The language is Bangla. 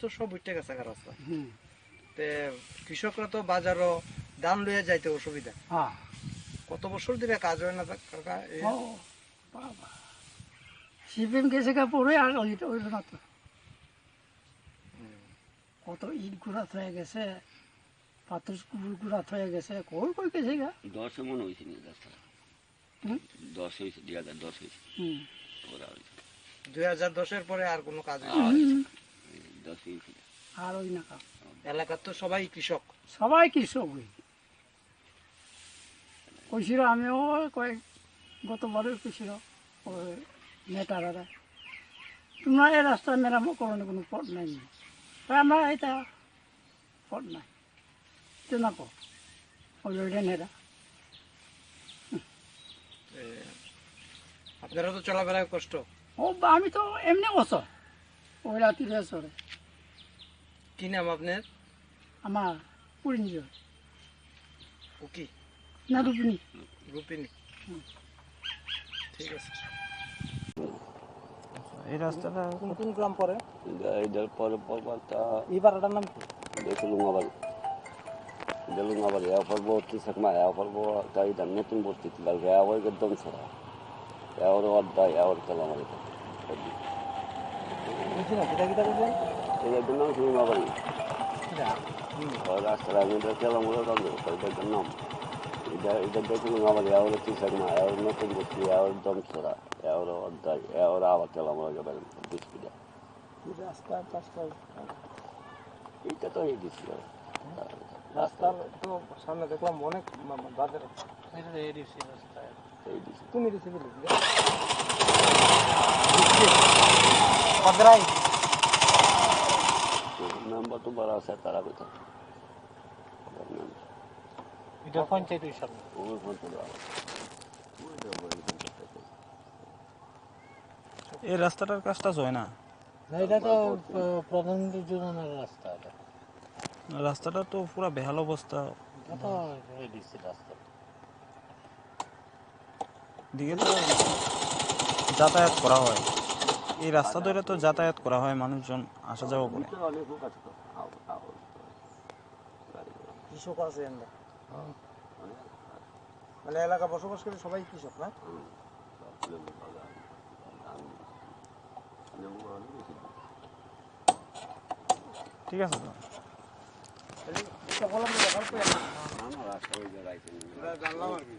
তো সব উঠে গেছে রাস্তা। তে কৃষকরা তো বাজারও ধান লইয়া যাইতে অসুবিধা। হ্যাঁ। কত বছর ধরে কাজ হয় না কাকা বাবা। সিপিএম গেছে গা পরে আর ওইটা ওইটা না তো কত ইট গুড়া হয়ে গেছে পাথর গুড়া হয়ে গেছে কই কই গেছে গা? দশে মনে হয়েছে নি দশটা দশ হয়েছে দুই হাজার দশ হয়েছে ওরা হয়েছে দুই হাজার দশের পরে আর কোনো কাজ দশ হয়েছে আর ওই না কাম। এলাকার তো সবাই কৃষক। সবাই কৃষক ওই। কইছিল আমিও কয়েক গতবারে কইছিল ওই নেতারা তোমরা এই রাস্তা মেরামত করার কোনো পথ নাই। তাই আমরা এটা পথ নাই। তো না কো ওই ওইটা নেতা। আপনারা তো চলাফেরায় কষ্ট। ও আমি তো এমনি বসো ওই রাত্রিরে চলে কি নাম আপনার? আমার পুরি নিজের ও কি? না রুপিনি রূপিনী। ঠিক আছে। এই রাস্তাটা কোন কোন গ্রাম পরে এদের পরে পরটা এই পাড়াটার নাম কি? দেখে লুঙ্গাবাড়ি এটা লুঙ্গাবাড়ি এ পর্ব কৃষক মা এ পর্ব তাই দাম নতুন ভর্তি ছিল এ ওই একদম ছড়া। না কিটা কিটা বলছেন এদের নাম লুঙ্গাবাড়ি কিটা ওই রাস্তার আমি এটা খেলাম ওরা দাম এটার নাম এটা এটা দেখে লুঙ্গাবাড়ি এর কৃষক মা এর নতুন ভর্তি এর দম ছড়া এর অর্ধা এর আবার খেলাম ওরা যাবেন বিস্কুট রাস্তা রাস্তা এইটা তো এই দিছিল রাস্তার তো সামনে দেখলাম অনেক বাজার এই দিছি এই দিছিল তুমি দিছি বলি কদরাই নাম্বার তো বড় আছে তারা কোথায় এটা পঞ্চায়েত সামনে ওই ফোন এই রাস্তাটার কাজটা হয় না। এটা তো প্রধানমন্ত্রী যোজনার রাস্তা এটা। রাস্তাটা তো পুরো বেহাল অবস্থা। তো এই রাস্তা। দিকে তো যাতায়াত করা হয়। এই রাস্তা ধরে তো যাতায়াত করা হয় মানুষজন আসা যাওয়া করে। কৃষক আছে মানে এলাকা বসবাস করে সবাই কৃষক না? ঠিক আছে তো। জানলাম আর কি।